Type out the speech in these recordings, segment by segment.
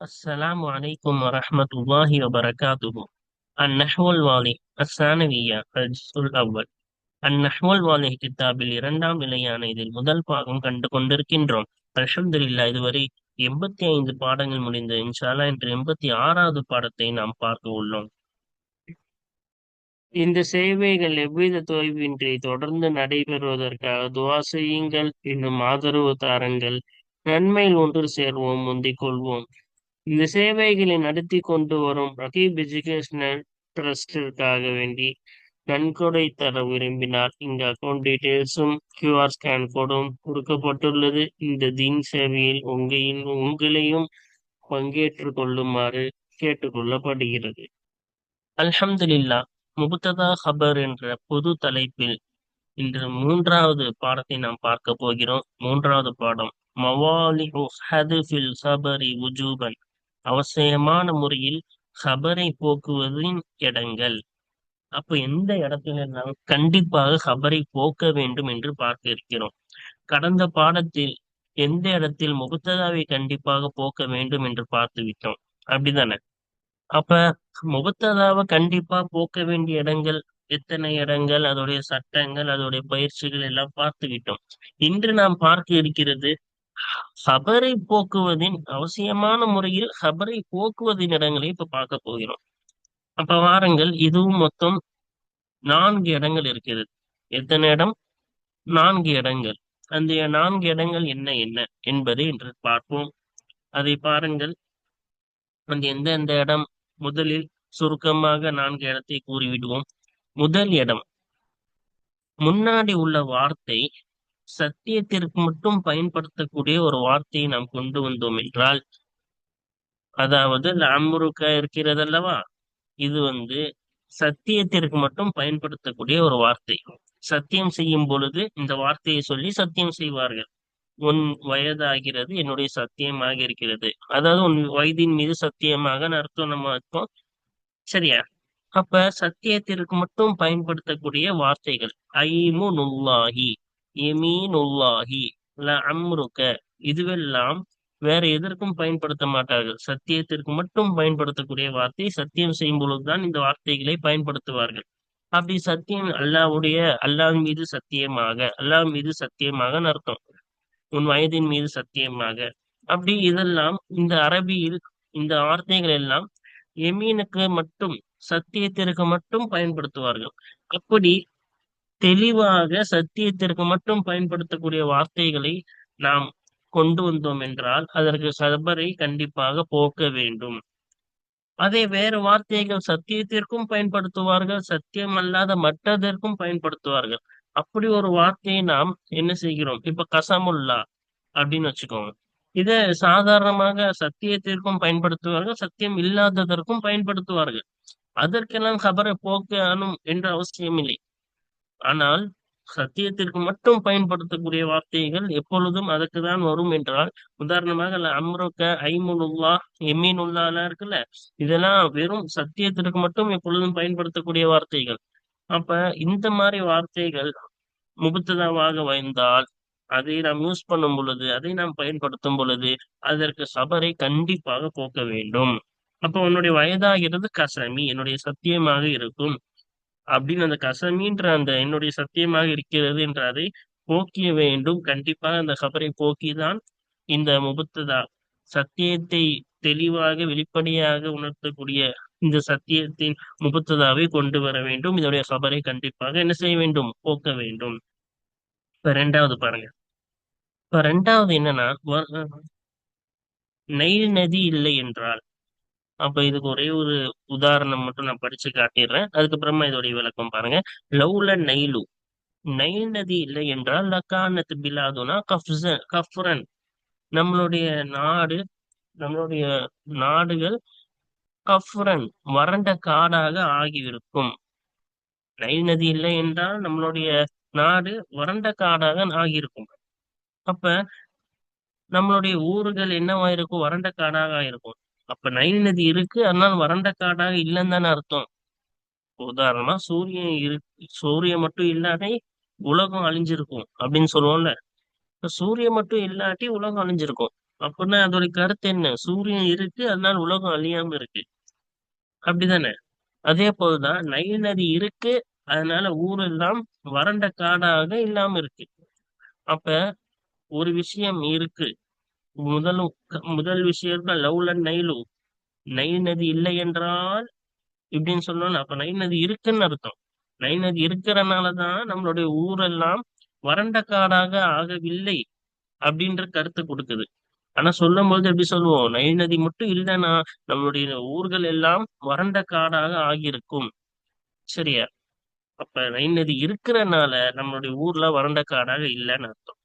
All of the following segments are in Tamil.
السلام عليكم ورحمة الله وبركاته النحو الواضح الثانوية الجزء الأول النحو الواضح கித்தாபில் இரண்டாம் நிலையான இதில் முதல் பாகம் கண்டு கொண்டிருக்கின்றோம் அல்ஹம்துலில்லாஹ் இதுவரை எண்பத்தி ஐந்து பாடங்கள் முடிந்து இன்ஷால்லா இன்று எண்பத்தி ஆறாவது பாடத்தை நாம் பார்க்க உள்ளோம் இந்த சேவைகள் எவ்வித தொய்வின்றி தொடர்ந்து நடைபெறுவதற்காக துவா செய்யுங்கள் இன்னும் ஆதரவு தாருங்கள் நன்மையில் ஒன்று சேர்வோம் முந்திக் கொள்வோம் இந்த சேவைகளை நடத்தி கொண்டு வரும் ரகீப் எஜுகேஷனல் ட்ரஸ்டிற்காக வேண்டி நன்கொடை தர விரும்பினால் இந்த அக்கௌண்ட் டீட்டெயில்ஸும் கியூஆர் ஸ்கேன் கோடும் கொடுக்கப்பட்டுள்ளது. இந்த தீன் சேவையில் உங்களின் உங்களையும் பங்கேற்று கொள்ளுமாறு கேட்டுக்கொள்ளப்படுகிறது. அல்ஹம்துலில்லா முபுத்ததா ஹபர் என்ற பொது தலைப்பில் இன்று மூன்றாவது பாடத்தை நாம் பார்க்க போகிறோம். மூன்றாவது பாடம் மவாலி ஹதுஃபில் சபரி உஜூபன். அவசியமான முறையில் ஹபரை போக்குவதின் இடங்கள். அப்ப எந்த இடத்துல இருந்தாலும் கண்டிப்பாக ஹபரை போக்க வேண்டும் என்று பார்க்க இருக்கிறோம் கடந்த பாடத்தில் எந்த இடத்தில் முகத்ததாவை கண்டிப்பாக போக்க வேண்டும் என்று பார்த்து விட்டோம். அப்படிதானே? அப்ப முகத்ததாவை கண்டிப்பா போக்க வேண்டிய இடங்கள் எத்தனை இடங்கள் அதோடைய சட்டங்கள் அதோடைய பயிற்சிகள் எல்லாம் பார்த்து விட்டோம். இன்று நாம் பார்க்க இருக்கிறது ஹபரை போக்குவதின் அவசியமான முறையில் ஹபரை போக்குவதின் இடங்களை இப்ப பார்க்க போகிறோம். அப்ப வாருங்கள் இதுவும் மொத்தம் நான்கு இடங்கள் இருக்கிறது. எத்தனை இடம்? நான்கு இடங்கள். அந்த நான்கு இடங்கள் என்ன என்ன என்பதை இன்று பார்ப்போம். அதை பாருங்கள். அந்த எந்தெந்த இடம்? முதலில் சுருக்கமாக நான்கு இடத்தை கூறிவிடுவோம். முதல் இடம். முன்னாடி உள்ள வார்த்தை சத்தியத்திற்கு மட்டும் பயன்படுத்தக்கூடிய ஒரு வார்த்தையை நாம் கொண்டு வந்தோம் என்றால் அதாவது லாமுருக்கா இருக்கிறது அல்லவா? இது வந்து சத்தியத்திற்கு மட்டும் பயன்படுத்தக்கூடிய ஒரு வார்த்தை. சத்தியம் செய்யும் பொழுது இந்த வார்த்தையை சொல்லி சத்தியம் செய்வார்கள். உன் வயதாகிறது என்னுடைய சத்தியமாக இருக்கிறது. அதாவது உன் வயதின் மீது சத்தியமாக அர்த்தம் நம்ம அர்த்தம். சரியா? அப்ப சத்தியத்திற்கு மட்டும் பயன்படுத்தக்கூடிய வார்த்தைகள் ஐமு நுல்லாஹி எமீனுல்லாஹி ல அம்ருக்க இதுவெல்லாம் வேற எதற்கும் பயன்படுத்த மாட்டார்கள். சத்தியத்திற்கு மட்டும் பயன்படுத்தக்கூடிய வார்த்தை சத்தியம் செய்யும் பொழுதுதான் இந்த வார்த்தைகளை பயன்படுத்துவார்கள். அப்படி சத்தியம் அல்லாவுடைய அல்லாஹ் மீது சத்தியமாக அல்லாஹ் மீது சத்தியமாக அர்த்தம். உன் வயதின் மீது சத்தியமாக. அப்படி இதெல்லாம் இந்த அரபியில் இந்த வார்த்தைகள் எல்லாம் எமீனுக்கு மட்டும் சத்தியத்திற்கு மட்டும் பயன்படுத்துவார்கள். அப்படி தெளிவாக சத்தியத்திற்கு மட்டும் பயன்படுத்தக்கூடிய வார்த்தைகளை நாம் கொண்டு வந்தோம் என்றால் அதற்கு சபரை கண்டிப்பாக போக்க வேண்டும். அதே வேறு வார்த்தைகள் சத்தியத்திற்கும் பயன்படுத்துவார்கள் சத்தியம் அல்லாத மற்றதற்கும் பயன்படுத்துவார்கள். அப்படி ஒரு வார்த்தையை நாம் என்ன செய்கிறோம்? இப்ப கசமுல்லா அப்படின்னு வச்சுக்கோங்க. இத சாதாரணமாக சத்தியத்திற்கும் பயன்படுத்துவார்கள் சத்தியம் இல்லாததற்கும் பயன்படுத்துவார்கள். அதற்கெல்லாம் கபரை போக்கணும் என்ற அவசியம் இல்லை ஆனால் சத்தியத்திற்கு மட்டும் பயன்படுத்தக்கூடிய வார்த்தைகள் எப்பொழுதும் அதற்கு தான் வரும் என்றால் உதாரணமாக அம்ருக்க ஐமுனுல்லா எம்மீனுல்லாலாம் இருக்குல்ல இதெல்லாம் வெறும் சத்தியத்திற்கு மட்டும் எப்பொழுதும் பயன்படுத்தக்கூடிய வார்த்தைகள். அப்ப இந்த மாதிரி வார்த்தைகள் முபுத்ததாவாக வைந்தால் அதை நாம் யூஸ் பண்ணும் பொழுது அதை நாம் பயன்படுத்தும் பொழுது அதற்கு சபரை கண்டிப்பாக போக்க வேண்டும். அப்போ உன்னுடைய வயதாகிறது கசமி என்னுடைய சத்தியமாக இருக்கும். அப்படின்னு அந்த கசமின்ற அந்த என்னுடைய சத்தியமாக இருக்கிறது என்ற அதை போக்கிய வேண்டும். கண்டிப்பாக அந்த கபரை போக்கிதான் இந்த முபத்ததா. சத்தியத்தை தெளிவாக வெளிப்படையாக உணர்த்தக்கூடிய இந்த சத்தியத்தின் முபத்ததாவை கொண்டு வர வேண்டும். இதனுடைய கபரை கண்டிப்பாக என்ன செய்ய வேண்டும்? போக்க வேண்டும். இப்ப ரெண்டாவது பாருங்க. இப்ப ரெண்டாவது என்னன்னா நெய் நதி இல்லை என்றால் அப்ப இதுக்கு ஒரே ஒரு உதாரணம் மட்டும் நான் படிச்சு காட்டிடுறேன். அதுக்கப்புறமா இதோடைய விளக்கம் பாருங்க. லவ்ல நைலு. நைல் நதி இல்லை என்றால் லக்கானத்து பிலாதுனா கஃப்ஸ கஃப்ரன். நம்மளுடைய நாடு நம்மளுடைய நாடுகள் கஃப்ரன் வறண்ட காடாக ஆகியிருக்கும். நைல் நதி இல்லை என்றால் நம்மளுடைய நாடு வறண்ட காடாக ஆகியிருக்கும். அப்ப நம்மளுடைய ஊர்கள் என்னவாயிருக்கும்? வறண்ட காடாக இருக்கும் அப்ப நைல் நதி இருக்கு. அதனால வறண்ட காடாக இல்லைன்னு தானே அர்த்தம். உதாரணமா சூரியன் இரு சூரியன் மட்டும் இல்லாட்டி உலகம் அழிஞ்சிருக்கும் அப்படின்னு சொல்லுவோம்ல. இப்ப சூரியன் மட்டும் இல்லாட்டி உலகம் அழிஞ்சிருக்கும். அப்படின்னா அதோட கருத்து என்ன? சூரியன் இருக்கு அதனால உலகம் அழியாம இருக்கு. அப்படிதானே? அதே போலதான் நைல் நதி இருக்கு அதனால ஊரெல்லாம் வறண்ட காடாக இல்லாம இருக்கு. அப்ப ஒரு விஷயம் இருக்கு. முதல் முதல் விஷயம் லவ்ல நைலு. நைல் நதி இல்லை என்றால் இப்படின்னு சொன்னோம்னா அப்ப நைல் நதி இருக்குன்னு அர்த்தம். நைல் நதி இருக்கிறனாலதான் நம்மளுடைய ஊரெல்லாம் வறண்ட காடாக ஆகவில்லை அப்படின்ற கருத்தை கொடுக்குது. ஆனா சொல்லும் போது எப்படி சொல்லுவோம்? நைல் நதி மட்டும் இல்லைன்னா நம்மளுடைய ஊர்கள் எல்லாம் வறண்ட காடாக ஆகியிருக்கும். சரியா? அப்ப நைல் நதி இருக்கிறனால நம்மளுடைய ஊர்ல வறண்ட காடாக இல்லைன்னு அர்த்தம்.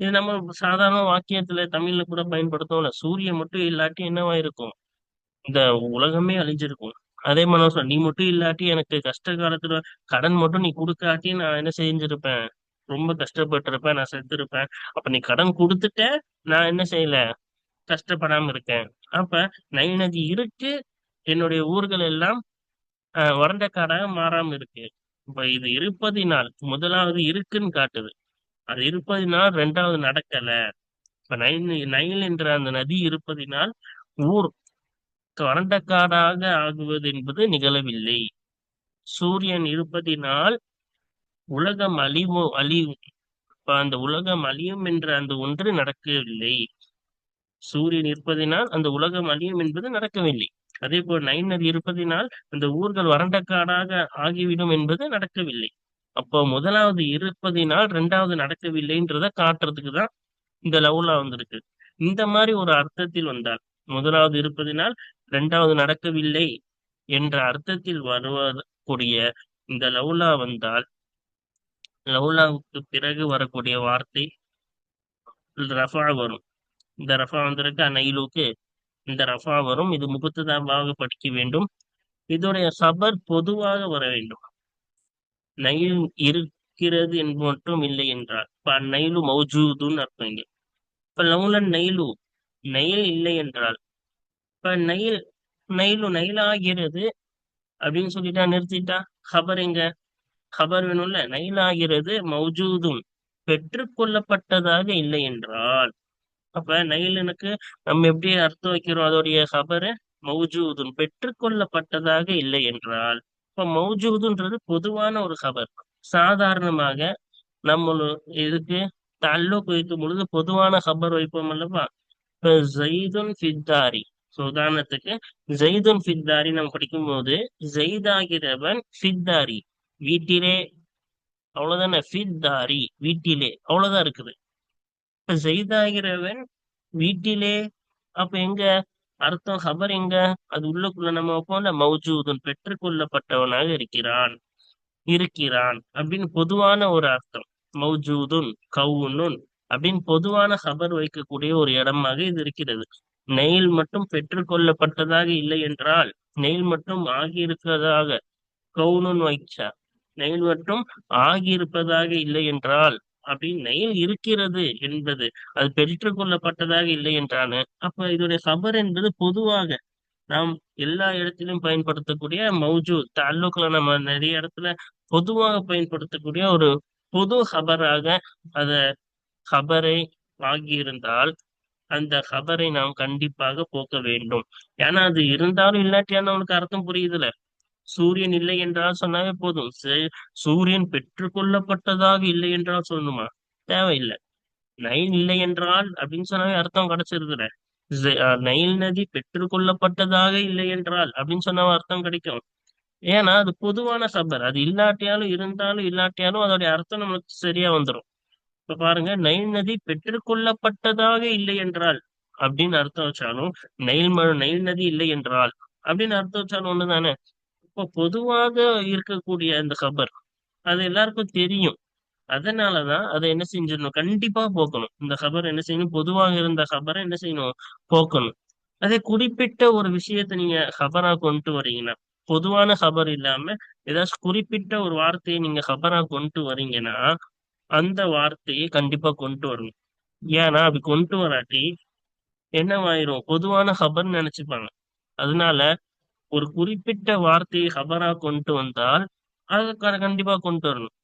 இது நம்ம சாதாரண வாக்கியத்துல தமிழ்ல கூட பயன்படுத்தோம்ல சூரியன் மட்டும் இல்லாட்டி என்னவா இருக்கும்? இந்த உலகமே அழிஞ்சிருக்கும். அதே மாதிரி சொல்ல நீ மட்டும் இல்லாட்டி எனக்கு கஷ்ட காலத்துல கடன் மட்டும் நீ கொடுக்காட்டி நான் என்ன செஞ்சிருப்பேன்? ரொம்ப கஷ்டப்பட்டிருப்பேன் நான் செத்துருப்பேன். அப்ப நீ கடன் கொடுத்துட்ட நான் என்ன செய்யல? கஷ்டப்படாம இருக்கேன். அப்ப நைல் நதி இருக்கு என்னுடைய ஊர்கள் எல்லாம் வறண்ட காடாக மாறாம இருக்கு. இப்ப இது இருப்பதினால் முதலாவது இருக்குன்னு காட்டுது. அது இருப்பதினால் ரெண்டாவது நடக்கல. இப்ப நைல் நைல் என்ற அந்த நதி இருப்பதினால் ஊர் வறண்ட காடாக ஆகுவது என்பது நிகழவில்லை. சூரியன் இருப்பதினால் உலகம் அழிவு அழிவு இப்ப அந்த உலகம் அழியும் என்ற அந்த ஒன்று நடக்கவில்லை. சூரியன் இருப்பதினால் அந்த உலகம் அழியும் என்பது நடக்கவில்லை. அதே போல் நைல் நதி இருப்பதினால் அந்த ஊர்கள் வறண்ட காடாக ஆகிவிடும் என்பது நடக்கவில்லை. அப்போ முதலாவது இருப்பதினால் ரெண்டாவது நடக்கவில்லைன்றத காட்டுறதுக்கு தான் இந்த லவ்லா வந்திருக்கு. இந்த மாதிரி ஒரு அர்த்தத்தில் வந்தால் முதலாவது இருப்பதினால் ரெண்டாவது நடக்கவில்லை என்ற அர்த்தத்தில் வருவக்கூடிய இந்த லவ்லா வந்தால் லவ்லாவுக்கு பிறகு வரக்கூடிய வார்த்தை ரஃபா வரும். இந்த ரஃபா வந்திருக்கு நைலுக்கு இந்த ரஃபா வரும். இது முகுத்ததாபாக படிக்க வேண்டும். இதோடைய சபர் பொதுவாக வர வேண்டும். நைல் இருக்கிறது என்று மட்டும் இல்லை என்றால் இப்ப நைலு மௌஜூதுன்னு அர்த்தம் இங்க. இப்ப லவுலன் நைலு நயில் இல்லை என்றால் இப்ப நைல் நைலு நயிலாகிறது அப்படின்னு சொல்லிட்டா நிறுத்திட்டா? ஹபர் எங்க? ஹபர் வேணும்ல. நயிலாகிறது மௌஜூதும். பெற்றுக்கொள்ளப்பட்டதாக இல்லை என்றால். அப்ப நயிலனுக்கு நம்ம எப்படி அர்த்தம் வைக்கிறோம்? அதோடைய ஹபரு மௌஜூதுன் பெற்றுக்கொள்ளப்பட்டதாக இல்லை என்றால். இப்ப மௌஜூதுன்றது பொதுவான ஒரு ஹபர் சாதாரணமாக நம்ம இதுக்கு தல்லோக்கு வைக்கும் பொழுது பொதுவான ஹபர் வைப்போம் அல்லவா? இப்ப ஜெய்துன் ஃபித்தாரி. உதாரணத்துக்கு ஜெய்துன் ஃபித்தாரி நம்ம படிக்கும் போது ஜெய்தாகிறவன் ஃபித்தாரி. வீட்டிலே அவ்வளவுதானே? ஃபித்தாரி வீட்டிலே. அவ்வளவுதான் இருக்குது. இப்ப ஜெய்தாகிறவன் வீட்டிலே அப்ப எங்க? அர்த்தம் ஹபர் எங்க? அது உள்ளுக்குள்ள நம்ம வைப்போம்ல மௌஜூதுன் பெற்றுக்கொள்ளப்பட்டவனாக இருக்கிறான் இருக்கிறான் அப்படின்னு பொதுவான ஒரு அர்த்தம். மௌஜூதுன் கவுனுன் அப்படின்னு பொதுவான ஹபர் வைக்கக்கூடிய ஒரு இடமாக இது இருக்கிறது. நெயில் மட்டும் பெற்றுக்கொள்ளப்பட்டதாக இல்லை என்றால் நெயில் மட்டும் ஆகியிருப்பதாக கவுனுன் வைச்சா நெயில் மட்டும் ஆகியிருப்பதாக இல்லை என்றால் அப்படின்னு நெயில் இருக்கிறது என்பது அது பெற்றுக்கொள்ளப்பட்டதாக இல்லை என்றானு அப்ப இதோடைய சபர் என்பது பொதுவாக நாம் எல்லா இடத்திலும் பயன்படுத்தக்கூடிய மௌஜு தாலுக்ல நம்ம நிறைய இடத்துல பொதுவாக பயன்படுத்தக்கூடிய ஒரு பொது ஹபராக அத ஹபரை ஆகியிருந்தால் அந்த ஹபரை நாம் கண்டிப்பாக போக்க வேண்டும். ஏன்னா அது இருந்தாலும் இல்லாட்டியான அவனுக்கு அர்த்தம் புரியுதுல சூரியன் இல்லை என்றால் சொன்னாவே போதும். சூரியன் பெற்றுக்கொள்ளப்பட்டதாக இல்லை என்றால் சொல்லணுமா? தேவையில்லை. நைல் இல்லை என்றால் அப்படின்னு சொன்னாவே அர்த்தம் கிடைச்சிருக்கிற நைல் நதி பெற்றுக்கொள்ளப்பட்டதாக இல்லை என்றால் அப்படின்னு சொன்னா அர்த்தம் கிடைக்கும். ஏன்னா அது பொதுவான சபர். அது இல்லாட்டியாலும் இருந்தாலும் இல்லாட்டியாலும் அதோடைய அர்த்தம் நமக்கு சரியா வந்துடும் இப்ப பாருங்க நைல் நதி பெற்றுக்கொள்ளப்பட்டதாக இல்லை என்றால் அப்படின்னு அர்த்தம் வச்சாலும் நைல் ம நைல் நதி இல்லை என்றால் அப்படின்னு அர்த்தம் வச்சாலும் ஒண்ணுதானே? இப்போ பொதுவாக இருக்கக்கூடிய அந்த கபர் அது எல்லாருக்கும் தெரியும். அதனாலதான் அதை என்ன செஞ்சிடணும்? கண்டிப்பா போக்கணும். இந்த கபர் என்ன செய்யணும்? பொதுவாக இருந்த கபரை என்ன செய்யணும்? போக்கணும். அதே குறிப்பிட்ட ஒரு விஷயத்தை நீங்க ஹபரா கொண்டு வரீங்கன்னா பொதுவான ஹபர் இல்லாம ஏதாச்சும் குறிப்பிட்ட ஒரு வார்த்தையை நீங்க ஹபரா கொண்டு வரீங்கன்னா அந்த வார்த்தையை கண்டிப்பா கொண்டு வரணும். ஏன்னா அப்படி கொண்டு வராட்டி என்னவாயிரும்? பொதுவான ஹபர்னு நினைச்சுப்பாங்க. அதனால ஒரு குறிப்பிட்ட வார்த்தையை ஹபரா கொண்டு வந்தால் அதுக்கார கண்டிப்பா கொண்டு வரணும்.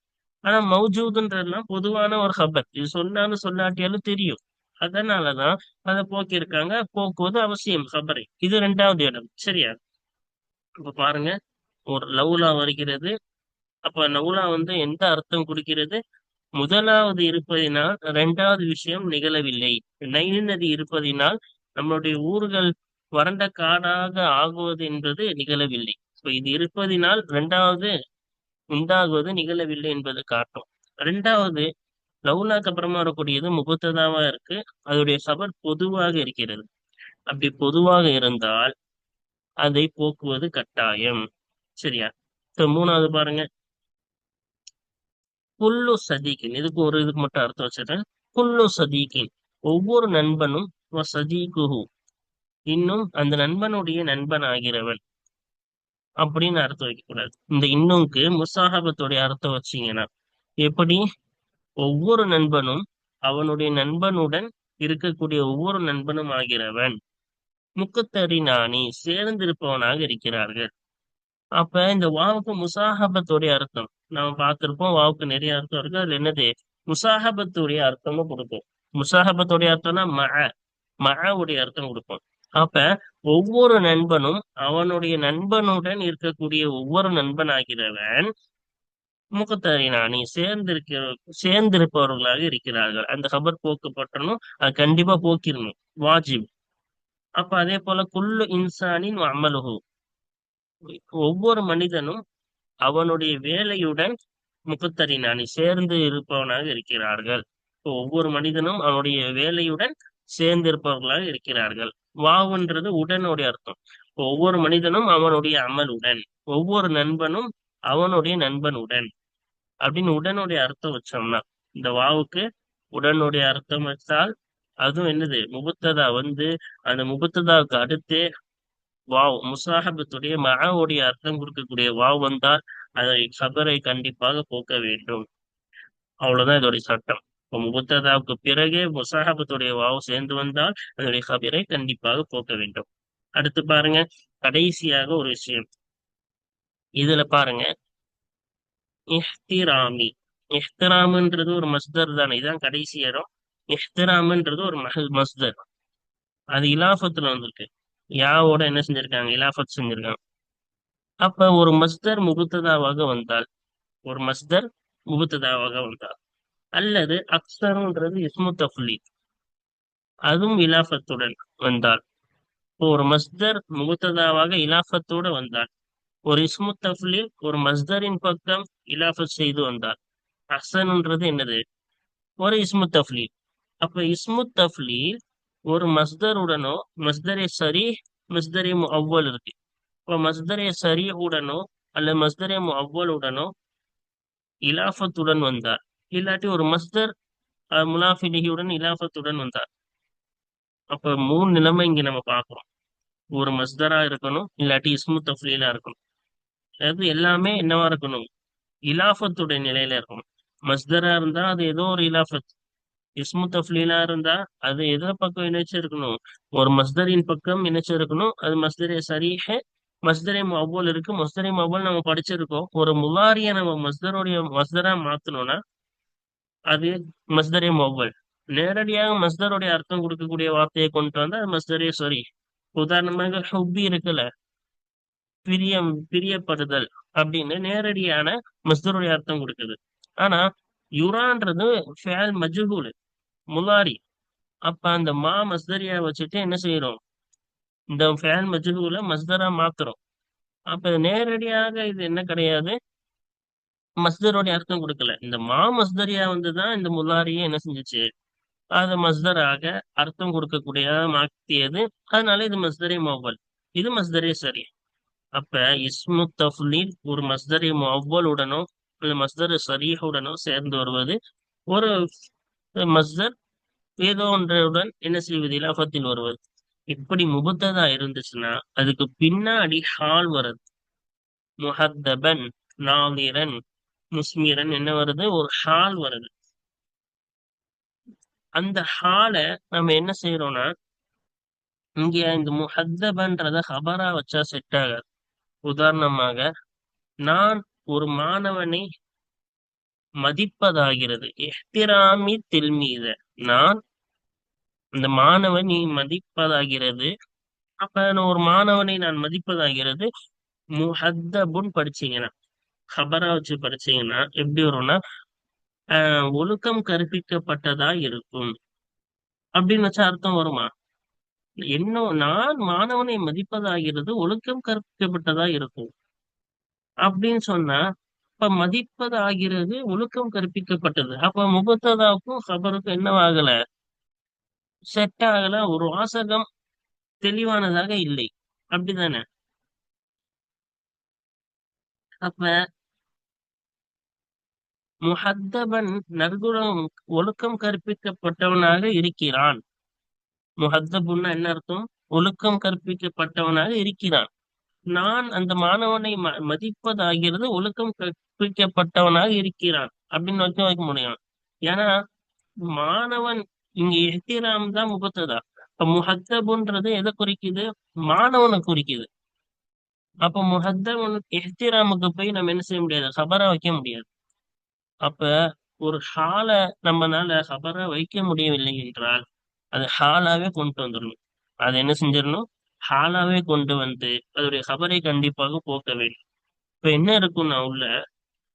ஆனா மௌஜூதுன்றதுலாம் பொதுவான ஒரு ஹபர் இது சொன்னாலும் சொல்லாட்டியாலும் தெரியும். அதனாலதான் அதை போக்கியிருக்காங்க. போக்குவது அவசியம் ஹபரை இது ரெண்டாவது இடம். சரியா? இப்ப பாருங்க. ஒரு லவ்லா வருகிறது. அப்ப லவ்லா வந்து எந்த அர்த்தம் கொடுக்கிறது? முதலாவது இருப்பதினால் இரண்டாவது விஷயம் நிகழவில்லை. நைல் நதி இருப்பதினால் நம்மளுடைய ஊர்கள் வறண்ட காடாக ஆகுவது என்பது நிகழவில்லை. இப்ப இது இருப்பதினால் இரண்டாவது உண்டாகுவது நிகழவில்லை என்பது காட்டும். இரண்டாவது லவ்லாக்கு அப்புறமா வரக்கூடியது முகத்ததாவா இருக்கு. அதோடைய சபர் பொதுவாக இருக்கிறது. அப்படி பொதுவாக இருந்தால் அதை போக்குவது கட்டாயம். சரியா? இப்போ மூணாவது பாருங்க. குல்லு சதீக்கின். இதுக்கு ஒரு இதுக்கு மட்டும் அர்த்தம் வச்சிருக்கேன். குல்லு சதீக்கின். ஒவ்வொரு நண்பனும் சதீகுஹு இன்னும் அந்த நண்பனுடைய நண்பன் ஆகிறவன் அப்படின்னு அர்த்தம் வைக்கக்கூடாது. இந்த இன்னும்க்கு முசாஹபத்துடைய அர்த்தம் வச்சீங்கன்னா எப்படி? ஒவ்வொரு நண்பனும் அவனுடைய நண்பனுடன் இருக்கக்கூடிய ஒவ்வொரு நண்பனும் ஆகிறவன். முக்கத்தறி நாணி சேர்ந்திருப்பவனாக இருக்கிறார்கள். அப்ப இந்த வாவுக்கு முசாஹபத்துடைய அர்த்தம். நாம பார்த்திருப்போம் வாவுக்கு நிறைய அர்த்தம் இருக்கு. அதுல என்னது? முசாஹபத்துடைய அர்த்தமும் கொடுக்கும். முசாஹபத்துடைய அர்த்தம்னா மழ மழவுடைய அர்த்தம் கொடுப்போம். அப்ப ஒவ்வொரு நண்பனும் அவனுடைய நண்பனுடன் இருக்கக்கூடிய ஒவ்வொரு நண்பன் ஆகிறவன் முகத்தறினானி சேர்ந்திருக்கிற சேர்ந்திருப்பவர்களாக இருக்கிறார்கள். அந்த ஹபர் போக்கப்பட்டனும் அது கண்டிப்பா போக்கிடணும் வாஜிப். அப்ப அதே போல குல்லு இன்சானின் அமலுகு ஒவ்வொரு மனிதனும் அவனுடைய வேலையுடன் முகத்தறினானி சேர்ந்து இருப்பவனாக இருக்கிறார்கள். ஒவ்வொரு மனிதனும் அவனுடைய வேலையுடன் சேர்ந்திருப்பவர்களாக இருக்கிறார்கள். வாவுன்றது உடனுடைய அர்த்தம். ஒவ்வொரு மனிதனும் அவனுடைய அமலுடன் ஒவ்வொரு நண்பனும் அவனுடைய நண்பனுடன் அப்படின்னு உடனுடைய அர்த்தம் வச்சோம்னா இந்த வாவுக்கு உடனுடைய அர்த்தம் வச்சால் அதுவும் என்னது? முபத்ததா வந்து அந்த முபத்ததாவுக்கு அடுத்து வாவ் முசாஹபத்துடைய மகாவுடைய அர்த்தம் கொடுக்கக்கூடிய வாவ் வந்தால் அதை சபரை கண்டிப்பாக போக்க வேண்டும். அவ்வளவுதான் இதோடைய சட்டம். இப்போ முபத்ததாவுக்கு பிறகே முசாஹபத்துடைய வாவு சேர்ந்து வந்தால் அதனுடைய சபரை கண்டிப்பாக போக்க வேண்டும். அடுத்து பாருங்க கடைசியாக ஒரு விஷயம். இதுல பாருங்க இஹ்திராமி. இஹ்திராமுன்றது ஒரு மஸ்தர் தானே இதுதான் கடைசி இடம். இஹ்திராமுன்றது ஒரு மஹல் மஸ்தர். அது இலாஃபத்துல வந்திருக்கு. யாவோட என்ன செஞ்சிருக்காங்க? இலாஃபத் செஞ்சிருக்காங்க. அப்ப ஒரு மஸ்தர் முகுத்ததாவாக வந்தால் ஒரு மஸ்தர் முகுத்ததாவாக வந்தால் அல்லது அக்சருன்றது இஸ்மு தஃப்லி அதுவும் இலாஃபத்துடன் வந்தால் இப்போ ஒரு மஸ்தர் முகுத்ததாவாக இலாஃபத்தோட வந்தால் ஒரு இஸ்மு தஃப்லி ஒரு மஸ்தரின் பக்கம் இலாஃபத் செய்து வந்தால் அஹ்சன்ன்றது என்னது? ஒரு இஸ்மு தஃப்லி அப்ப இஸ்மு தஃப்லி ஒரு மஸ்தருடனோ மஸ்தரே சரி மஸ்தரே அவ்வல் இருக்கு. இப்போ மஸ்தரே சரி உடனோ அல்ல மஸ்தரே உடனோ இலாஃபத்துடன் வந்தார். இல்லாட்டி ஒரு மஸ்தர் முலாஃபிலிகியுடன் இலாஃபத்துடன் வந்தார். அப்ப மூணு நிலைமை இங்க நம்ம பாக்குறோம் ஒரு மஸ்தரா இருக்கணும் இல்லாட்டி இஸ்மு தஃப்லீலா இருக்கணும். அதாவது எல்லாமே என்னவா இருக்கணும்? இலாஃபத்துடைய நிலையில இருக்கணும். மஸ்தரா இருந்தா அது ஏதோ ஒரு இலாஃபத். இஸ்மு தஃப்லீலா இருந்தா அது எதிர பக்கம் இணைச்சிருக்கணும். ஒரு மஸ்தரின் பக்கம் இணைச்சிருக்கணும். அது மஸ்தரே சரீஹ மஸ்தரை மபோல் இருக்கு. மஸ்தரை மபோல் நம்ம படிச்சிருக்கோம். ஒரு முலாரிய நம்ம மஸ்தருடைய மஸ்தரா மாத்தணும்னா அது மஸ்தரே மவ்வல் நேரடியாக மஸ்தருடைய அர்த்தம் கொடுக்கக்கூடிய வார்த்தையை கொண்டு வந்தா அது மஸ்தரே சரி உதாரணமாக ஹுப்பி இருக்குல்ல பிரியம் பிரியப்படுதல் அப்படின்னு நேரடியான மஸ்தருடைய அர்த்தம் கொடுக்குது. ஆனா யுரான்றது ஃபேல் மஜ்ஹூல் முலாரி. அப்ப அந்த மா மஸ்தரியா வச்சுட்டு என்ன செய்யறோம்? இந்த ஃபேல் மஜ்ஹூல மஸ்தரா மாத்துறோம். அப்ப நேரடியாக இது என்ன கிடையாது? மஸ்தரோட அர்த்தம் கொடுக்கல. இந்த மா மஸ்தரியா வந்துதான் இந்த முலாரியை என்ன செஞ்சுச்சு? அது மஸ்தராக அர்த்தம் கொடுக்கக்கூடிய மாற்றியது அதனால இது மஸ்தரே மொவ்வல் இது மஸ்தரே சரி. அப்ப இஸ்மு தஃப்லீல் ஒரு மஸ்தரே உடனோ இல்லை மஸ்தர் சரீஹுடனோ சேர்ந்து வருவது ஒரு மஸ்தர் ஏதோ ஒன்றுடன் என்ன செய்வது? இலாபத்தில் வருவது. இப்படி முபத்ததா இருந்துச்சுன்னா அதுக்கு பின்னாடி ஹால் வருது முஹத்தபன் நாளிரன் முஸ்மீரன் என்ன வருது? ஒரு ஹால் வருது. அந்த ஹாலை நம்ம என்ன செய்யறோம்னா இங்க இந்த முஹத்தபன்றத ஹபரா வச்சா செட் ஆகாது. உதாரணமாக நான் ஒரு மாணவனை மதிப்பதாகிறது. எஹ்திராமி தில்மீத நான் இந்த மாணவனை மதிப்பதாகிறது. அப்ப ஒரு மாணவனை நான் மதிப்பதாகிறது. முஹத்தபுன் படிச்சீங்கன்னா. ஹபரா வச்சு படிச்சீங்கன்னா எப்படி வரும்னா ஒழுக்கம் கற்பிக்கப்பட்டதா இருக்கும். அப்படின்னு வச்சா அர்த்தம் வருமா? என்ன நான் மாணவனை மதிப்பதாகிறது ஒழுக்கம் கற்பிக்கப்பட்டதா இருக்கும். அப்படின்னு சொன்னா இப்ப மதிப்பது ஆகிறது ஒழுக்கம் கற்பிக்கப்பட்டது. அப்ப முகத்ததாவுக்கும் ஹபருக்கும் என்னவாகல? செட் ஆகல ஒரு வாசகம் தெளிவானதாக இல்லை. அப்படிதானே அப்ப முஹத்தபன் நற்குணம் ஒழுக்கம் கற்பிக்கப்பட்டவனாக இருக்கிறான். முஹத்தபுன்னா என்ன அர்த்தம்? ஒழுக்கம் கற்பிக்கப்பட்டவனாக இருக்கிறான். நான் அந்த மாணவனை மதிப்பதாகிறது ஒழுக்கம் கற்பிக்கப்பட்டவனாக இருக்கிறான். அப்படின்னு வச்சு வைக்க முடியும். ஏன்னா மாணவன் இங்க எஹ்திராம் தான் முகத்ததா. இப்ப முஹத்தபுன்றது எதை குறிக்குது? மாணவனை குறிக்குது. அப்ப முஹத்தபன் எஹ்திராமுக்கு போய் நம்ம என்ன செய்ய முடியாது? சபரா வைக்க முடியாது. அப்ப ஒரு ஹால நம்மனால ஹபரா வைக்க முடியவில்லை என்றால் அது ஹாலாவே கொண்டு வந்துடணும். அது என்ன செஞ்சிடணும்? ஹாலாவே கொண்டு வந்து அதோடைய ஹபரை கண்டிப்பாக போக்க வேண்டும். இப்ப என்ன இருக்கும்னா உள்ள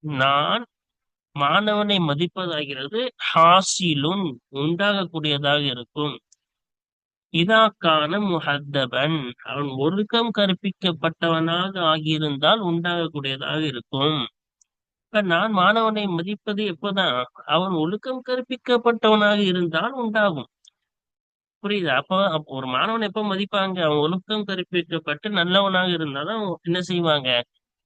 நான் மாணவனை மதிப்பதாகிறது ஹாசிலும் உண்டாகக்கூடியதாக இருக்கும். இதாக்கான முஹத்தபன். அவன் ஒழுக்கம் கற்பிக்கப்பட்டவனாக ஆகியிருந்தால் உண்டாகக்கூடியதாக இருக்கும். இப்ப நான் மாணவனை மதிப்பது எப்போதான் அவன் ஒழுக்கம் கற்பிக்கப்பட்டவனாக இருந்தால் உண்டாகும். புரியுது? அப்ப ஒரு மாணவன் எப்ப மதிப்பாங்க? அவன் ஒழுக்கம் கற்பிக்கப்பட்டு நல்லவனாக இருந்தாதான் என்ன செய்வாங்க?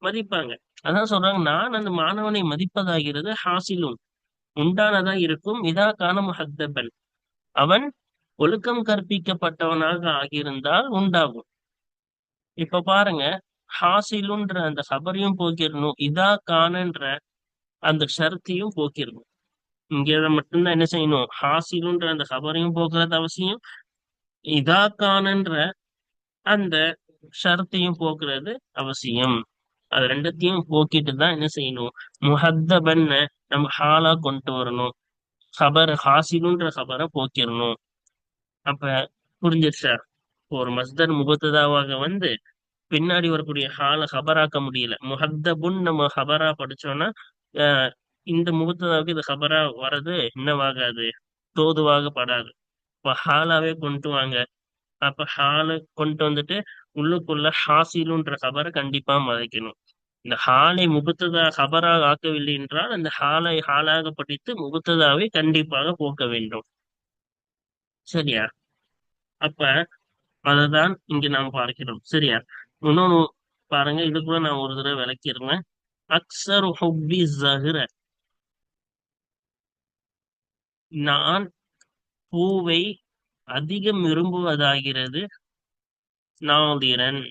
மதிப்பாங்க. அதான் சொல்றாங்க நான் அந்த மாணவனை மதிப்பதாகிறது ஹாசிலும். உண்டானதா இருக்கும். இதா காண முஹத்தபன். அவன் ஒழுக்கம் கற்பிக்கப்பட்டவனாக ஆகியிருந்தால் உண்டாகும். இப்ப பாருங்க ஹாசிலுன்ற அந்த சபரையும் போக்கிடணும் இதா கானன்ற அந்த ஷர்த்தையும் போக்கிடணும் இங்கே மட்டும்தான் என்ன செய்யணும்? ஹாசிலுன்ற அந்த சபரையும் போக்குறது அவசியம். இதா கானன்ற அந்த ஷர்த்தையும் போக்குறது அவசியம். அது ரெண்டத்தையும் போக்கிட்டு தான் என்ன செய்யணும்? முஹத்தபன்ன நம்ம ஹாலா கொண்டு வரணும். ஹபர் ஹாசிலுன்ற ஹபரை போக்கிடணும் அப்ப புரிஞ்சிருச்சா ஒரு மஸ்தர் முகத்ததாவாக வந்து பின்னாடி வரக்கூடிய ஹால ஹபராக்க முடியல. முஹத்தபுன் நம்ம ஹபரா படிச்சோம்னா இந்த முகத்ததாவுக்கு இது ஹபரா வர்றது என்னவாகாது? தோதுவாக படாது. இப்ப ஹாலாவே கொண்டு வாங்க. அப்ப ஹால கொண்டு வந்துட்டு உள்ளுக்குள்ள ஹாசிலுன்ற ஹபரை கண்டிப்பா மறைக்கணும். இந்த ஹாலை முகத்ததா ஹபராக ஆக்கவில்லை என்றால் அந்த ஹாலை ஹாலாக படித்து முகத்ததாவை கண்டிப்பாக போக்க வேண்டும். சரியா? அப்ப அததான் இங்க நாம் பார்க்கிறோம். சரியா? இன்னொன்னு பாருங்க இது கூட நான் ஒரு தடவை விளக்கிடுறேன். அக்சர் ஹொப்பி ஜஹிர நான் பூவை அதிகம் விரும்புவதாகிறது நாதிரன்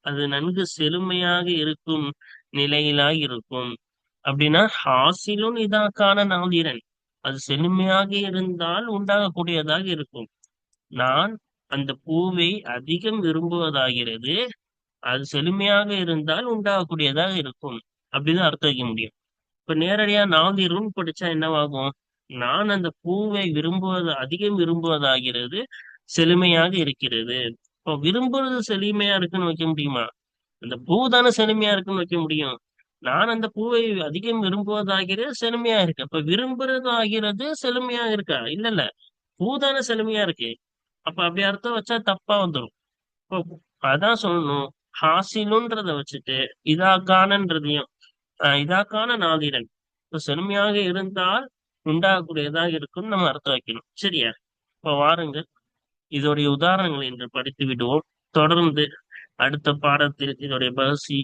அது நன்கு செழுமையாக இருக்கும் நிலையிலாய் இருக்கும் அப்படின்னா ஹாசிலும் இதாக்கான நாதிரன் அது செழுமையாக இருந்தால் உண்டாகக்கூடியதாக இருக்கும். நான் அந்த பூவை அதிகம் விரும்புவதாகிறது அது செழுமையாக இருந்தால் உண்டாகக்கூடியதாக இருக்கும். அப்படின்னு அர்த்தம் வைக்க முடியும். இப்ப நேரடியா நாதிரும் படிச்சா என்னவாகும்? நான் அந்த பூவை விரும்புவது அதிகம் விரும்புவதாகிறது செழுமையாக இருக்கிறது. இப்போ விரும்புறது செழுமையா இருக்குன்னு வைக்க முடியுமா? அந்த பூ தானே செழுமையா இருக்குன்னு வைக்க முடியும். நான் அந்த பூவை அதிகம் விரும்புவதாகிறது செழுமையா இருக்கு. அப்ப விரும்புறது ஆகிறது செழுமையா இருக்கா? இல்ல இல்ல. பூ தானே செழுமையா இருக்கு. அப்ப அப்படி அர்த்தம் வச்சா தப்பா வந்துடும் இப்போ அதான் சொல்லணும். ஹாசிலுன்றத வச்சுட்டு இதாக்கானன்றதையும் இதாக்கான நாளிரன் இப்போ செழுமையாக இருந்தால் உண்டாகக்கூடியதாக இருக்கும்னு நம்ம அர்த்தம் வைக்கணும். சரியா? இப்ப வாருங்க இதோடைய உதாரணங்களை இன்று படித்து விடுவோம். தொடர்ந்து அடுத்த பாடத்தில் இதோடைய பகசி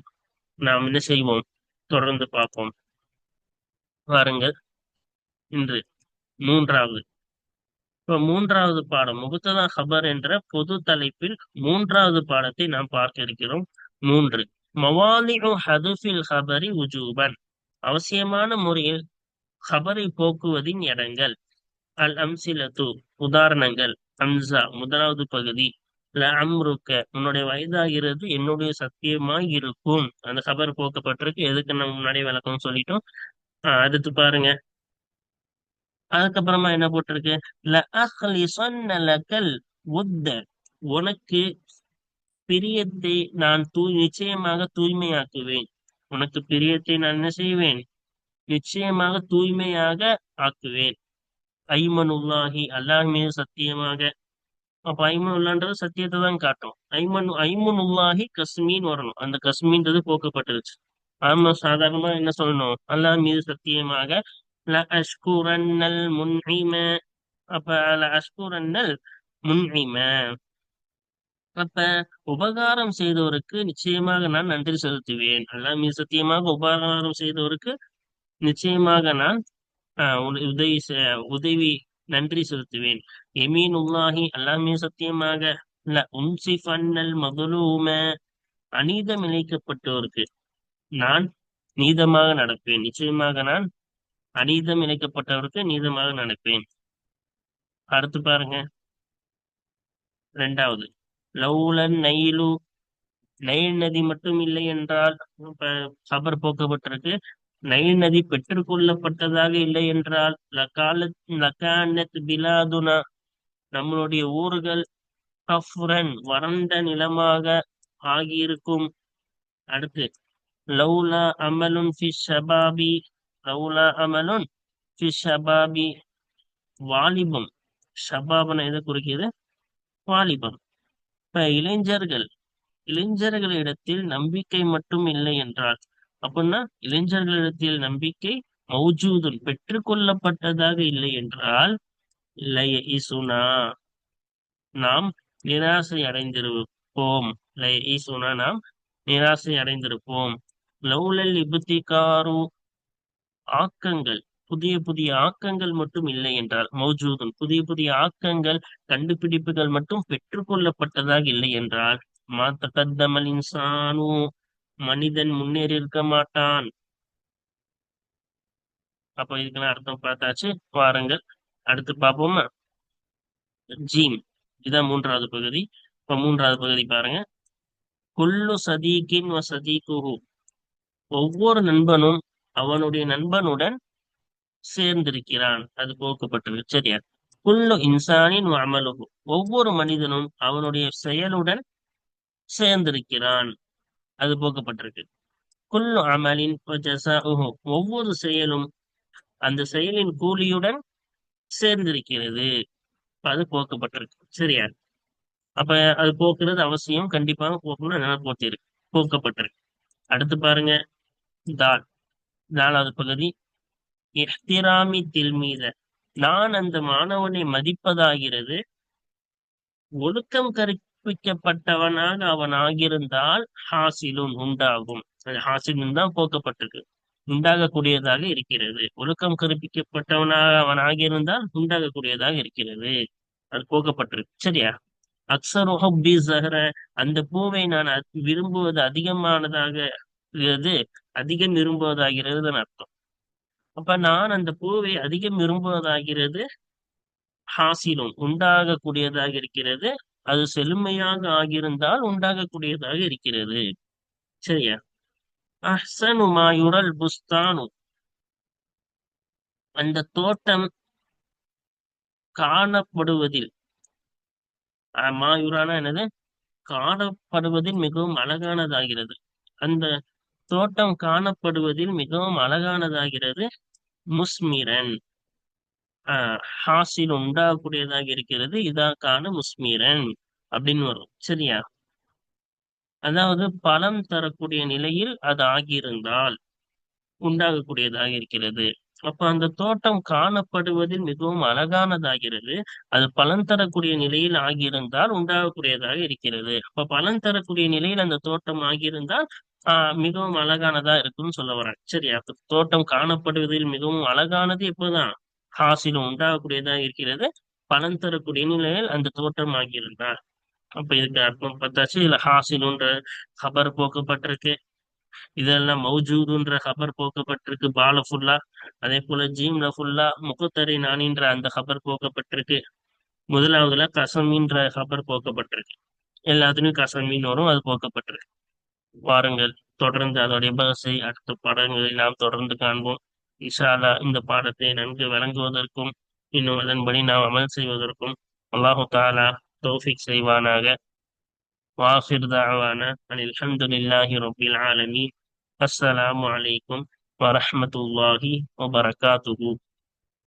நாம் என்ன செய்வோம்? தொடர்ந்து பார்ப்போம். பாருங்க இன்று மூன்றாவது. இப்ப மூன்றாவது பாடம் முகுத்ததா ஹபர் என்ற பொது தலைப்பில் மூன்றாவது பாடத்தை நாம் பார்க்க இருக்கிறோம். மூன்று. மவாலிஉ ஹதுஃபில் ஹபரி உஜூபன். அவசியமான முறையில் ஹபரை போக்குவதின் இடங்கள். அல் அம்சிலத்து உதாரணங்கள். அம்சா முதலாவது பகுதி. ல அம்ருக்க. உன்னுடைய வயதாகிறது என்னுடைய சத்தியமாய் இருக்கும். அந்த கபர் போக்கப்பட்டிருக்கு. எதுக்கு நம்ம முன்னாடி விளக்கம் சொல்லிட்டோம். அடுத்து பாருங்க. அதுக்கப்புறமா என்ன போட்டிருக்கு? லஅஹ்லிஸன்ன லக்கல் உத்த. உனக்கு பிரியத்தை நான் தூய் நிச்சயமாக தூய்மையாக்குவேன். உனக்கு பிரியத்தை நான் என்ன செய்வேன்? நிச்சயமாக தூய்மையாக ஆக்குவேன். ஐமனுல்லாஹி அல்லாஹ் மீது சத்தியமாக அப்ப ஐமனுல்லான்றது சத்தியத்தை தான் காட்டும். ஐமன் ஐமனுல்லாஹி கஸ்மின்னு வரணும். அந்த கஸ்மின்றது போக்கப்பட்டுருச்சு. ஆமா சாதாரணமா என்ன சொல்லணும்? அல்லாஹ் மீது சத்தியமாக ல அஷ்குரன்னல் முன்இம அப்ப ல அஷ்குரன்னல் முன்இம அப்ப உபகாரம் செய்தவருக்கு நிச்சயமாக நான் நன்றி செலுத்துவேன். அல்லாஹ் மீது சத்தியமாக உபகாரம் செய்தவருக்கு நிச்சயமாக நான் ஆஹ் உதவி உதவி நன்றி செலுத்துவேன். எமீன் உல்லாஹி அல்லாமே சத்தியமாக அநீதம் இழைக்கப்பட்டோருக்கு நான் நீதமாக நடப்பேன். நிச்சயமாக நான் அநீதம் இழைக்கப்பட்டவருக்கு நீதமாக நடப்பேன். அடுத்து பாருங்க. ரெண்டாவது. லவுலன் நைலு நைல் நதி மட்டும் இல்லை என்றால் சபர் போக்கப்பட்டிருக்கு. நைல் நதி பெற்றுக் கொள்ளப்பட்டதாக இல்லை என்றால் லகால லக்கானத் பிலாதுனா நம்மளுடைய ஊர்கள் கஃப்ரன் வறண்ட நிலமாக ஆகியிருக்கும். அடுத்து லவுலா அமலுன் ஃபி ஷபாபி லவுலா அமலுன் ஃபி ஷபாபி வாலிபம். ஷபாபன எதை குறிக்கிறது வாலிபம். இப்ப இளைஞர்கள் இளைஞர்களிடத்தில் நம்பிக்கை மட்டும் இல்லை என்றால் அப்படின்னா இளைஞர்களிடத்தில் நம்பிக்கை மௌஜூதுன் பெற்றுக்கொள்ளப்பட்டதாக இல்லை என்றால் லய இசுனா நாம் நிராசை அடைந்திருப்போம். லய இசுனா நாம் நிராசை அடைந்திருப்போம். லௌலல் இபுத்திகாரு ஆக்கங்கள் புதிய புதிய ஆக்கங்கள் மட்டும் இல்லை என்றால் மௌஜூதுன் புதிய புதிய ஆக்கங்கள் கண்டுபிடிப்புகள் மட்டும் பெற்றுக்கொள்ளப்பட்டதாக இல்லை என்றால் மா தகத்தமல் இன்சானு மனிதன் முன்னேறி இருக்க மாட்டான். அப்ப இதுக்கெல்லாம் அர்த்தம் பார்த்தாச்சு. வாருங்கள் அடுத்து பார்ப்போமா? ஜீம் இதுதான் மூன்றாவது பகுதி. இப்ப மூன்றாவது பகுதி பாருங்க. குல்லு சதீக்கின் வ சதீகுஹு. ஒவ்வொரு நண்பனும் அவனுடைய நண்பனுடன் சேர்ந்திருக்கிறான். அது போக்கப்பட்டது. சரியா? குல்லு இன்சானின் அமலுகு ஒவ்வொரு மனிதனும் அவனுடைய செயலுடன் சேர்ந்திருக்கிறான். அது போக்கப்பட்டிருக்கு. குல்லு அமலின் ஒவ்வொரு செயலும் அந்த செயலின் கூலியுடன் சேர்ந்திருக்கிறது. அது போக்கப்பட்டிருக்கு. சரியா? அப்ப அது போக்குறது அவசியம். கண்டிப்பாக போக்கணும் நினைவு போத்திருக்கு போக்கப்பட்டிருக்கு. அடுத்து பாருங்க. தால். நாலாவது பகுதி. எஹ்திராமி தில்மீத. நான் அந்த மாணவனை மதிப்பதாகிறது ஒழுக்கம் கரு போக்கப்பட்டவனாக அவன் ஆகியிருந்தால் ஹாசிலும் உண்டாகும். அது ஹாசிலும் தான் போக்கப்பட்டிருக்கு. உண்டாகக்கூடியதாக இருக்கிறது. ஒழுக்கம் கற்பிக்கப்பட்டவனாக அவன் ஆகியிருந்தால் உண்டாகக்கூடியதாக இருக்கிறது. அது போக்கப்பட்டிருக்கு. சரியா? அக்சரு ஹுப்பி ஜஹர. அந்த பூவை நான் விரும்புவது அதிகமானதாக இருக்கிறது அதிகம் விரும்புவதாகிறது அர்த்தம். அப்ப நான் அந்த பூவை அதிகம் விரும்புவதாகிறது ஹாசிலும் உண்டாகக்கூடியதாக இருக்கிறது அது செழுமையாக ஆகியிருந்தால் உண்டாகக்கூடியதாக இருக்கிறது. சரியா? அஹ்சனு மாயுரல் புஸ்தானு. அந்த தோட்டம் காணப்படுவதில் அஹ் மாயுரானா என்னது? காணப்படுவதில் மிகவும் அழகானதாகிறது. அந்த தோட்டம் காணப்படுவதில் மிகவும் அழகானதாகிறது முஸ்மிரன். ஹாசில் உண்டாகக்கூடியதாக இருக்கிறது இதாக்கான முஸ்மீரன் அப்படின்னு வரும். சரியா? அதாவது பலம் தரக்கூடிய நிலையில் அது ஆகியிருந்தால் உண்டாகக்கூடியதாக இருக்கிறது. அப்ப அந்த தோட்டம் காணப்படுவதில் மிகவும் அழகானதாகிறது. அது பலன் தரக்கூடிய நிலையில் ஆகியிருந்தால் உண்டாகக்கூடியதாக இருக்கிறது. அப்ப பலன் தரக்கூடிய நிலையில் அந்த தோட்டம் ஆகியிருந்தால் ஆஹ் மிகவும் அழகானதா இருக்கும்னு சொல்ல வரேன் சரி அப்ப தோட்டம் காணப்படுவதில் மிகவும் அழகானது எப்போதான் ஹாசிலும் உண்டாகக்கூடியதாக இருக்கிறது. பலன் தரக்கூடிய நிலையில் அந்த தோற்றம் ஆகியிருந்தார் அப்ப இதுக்கு அர்த்தம் பார்த்தாச்சு. இதுல ஹாசிலுன்ற ஹபர் போக்கப்பட்டிருக்கு. இதெல்லாம் மௌஜூதுன்ற ஹபர் போக்கப்பட்டிருக்கு. பால ஃபுல்லா அதே போல ஜீம்ல ஃபுல்லா முகத்தரை நானின்ற அந்த ஹபர் போக்கப்பட்டிருக்கு. முதலாவதுல கசமின்ற ஹபர் போக்கப்பட்டிருக்கு. எல்லாத்துலயும் கசமின் வரும் அது போக்கப்பட்டிருக்கு. வாருங்கள் தொடர்ந்து அதோடைய பகசை அடுத்த படங்களை நாம் தொடர்ந்து காண்போம். இஷாலா இந்த பாடத்தை நன்கு வழங்குவதற்கும் இன்னும் அதன்படி நாம் அமல் செய்வதற்கும் அல்லாஹு தாலா தௌஃபிக் செய்வானாக. வாஹிர் தாவான அனில் அல்ஹம்துலில்லாஹி ரபில் ஆலமி அஸ்ஸலாமு அலைக்கும் வரஹ்மத்துல்லாஹி வபரகாத்துஹு.